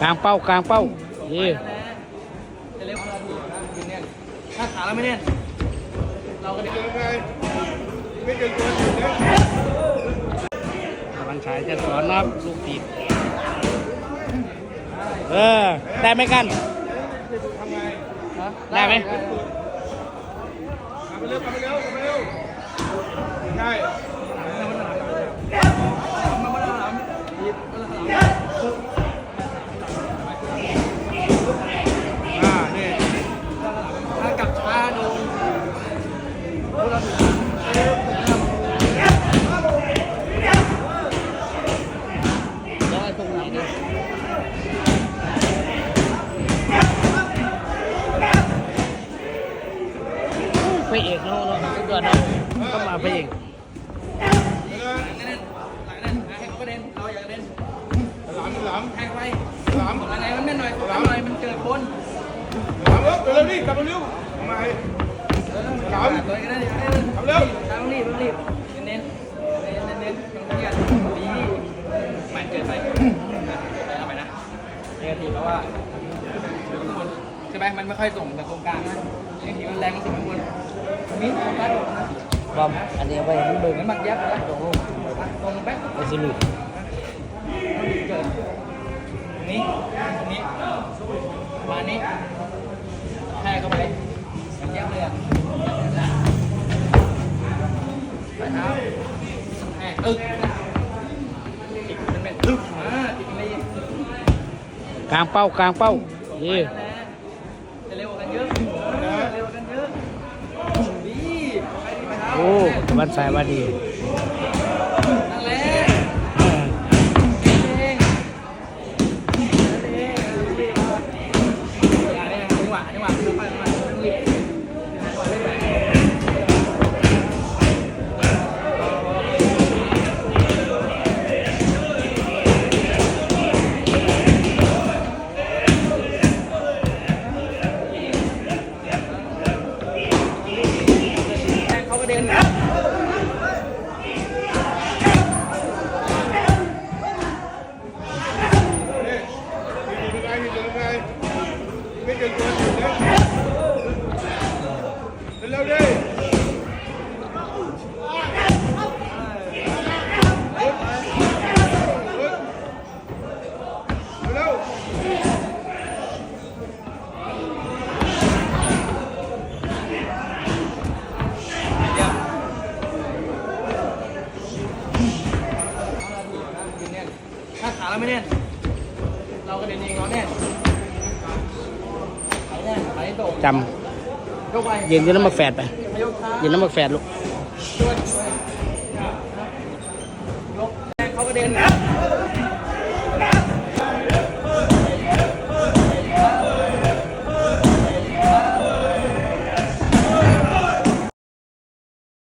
กลางเป้ากลางเป้านี่จะเร็วเราถูกนะยืนแน่นถ้าขาเราไม่แน่นเราก็เดี๋ยวกำลังฉายจะสอนนะครับลูกทีบเออ ได้ไหมกันได้ไหมใช่ อ่านี่ ถ้ากลับช้าโดน พวกเราถูกแล้วไอ้ตรงไหนเลยพระเอกเนาะเราสุดยอดเนาะต้องมาพระเอกแน่นหลังแน่นให้เขาเด็นเราอยากระเด็นหลามหลามแทงไปหลามอะไรมันแน่นหน่อยหลามหน่อยมันเกิดบนหลามเร็วเร็วนี่กลับเร็วทำไมห ลามตัวก็ได้ทำเร็วต้องรีบต้องรีบเน้นเน้นเน้นเน้นต้องเรียนดีมันเกินไปเอาไปนะเรียนทีเพราะว่าใช่ไหมมันไม่ค่อยส่งแบบตรงกลางนะเรียนทีมันแรงมันส่งข้างบนมิ้นตรงกลางบอมอันนี้เอาไว้ให้มันเหมืเบิ่องนมันยับนะตรงตรงแป๊บไอ้สิลูก ลางเป้ากลางเป้านี่จะเร็วกันเยอะเร็วกันเยอะดีไปดีไปเท้าโอ้วันสายวันดี ไม่เกินตัวเร็วเร็วดิเร็วถ้าขาเราไม่แน่น เราก็เดินเองเราแน่น จำเย็นยืน้ำมักแฝดไปยกขาเย็นน้ำมาแฝดลูกชวนแทงเขาก็เด็น